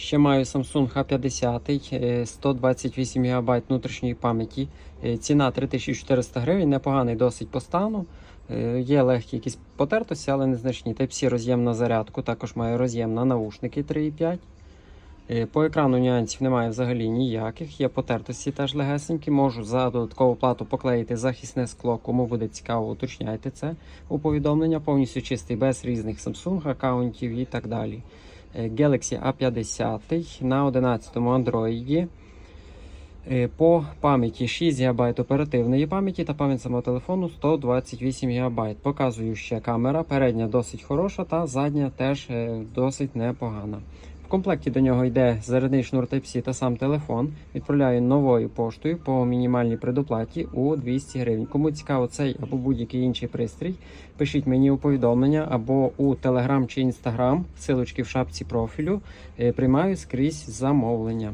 Ще маю Samsung A50, е, 128 ГБ внутрішньої пам'яті. Е, Ціна 3400 гривень, непоганий досить по стану. Е, Є легкі якісь потертості, але незначні. Type-C роз'єм на зарядку, також має роз'єм на наушники 3,5. Е, По екрану нюансів немає взагалі ніяких. Є потертості теж легесенькі. Можу за додаткову плату поклеїти захисне скло. Кому буде цікаво, уточняйте це у повідомлення. Повністю чистий, без різних Samsung аккаунтів і так далі. Е, Galaxy A50 на 11 Android. Е, По пам'яті 6 ГБ оперативної пам'яті та пам'ять самого телефону 128 ГБ. Показую ще камера. Передня досить хороша, та задня теж е, досить непогана. В комплекті до нього йде зарядний шнур Type-C та сам телефон. Відправляю новою поштою по мінімальній предоплаті у 200 гривень. Кому цікаво цей або будь-який інший пристрій, пишіть мені у повідомлення або у Telegram чи Instagram, силочки в шапці профілю. Е, Приймаю скрізь замовлення.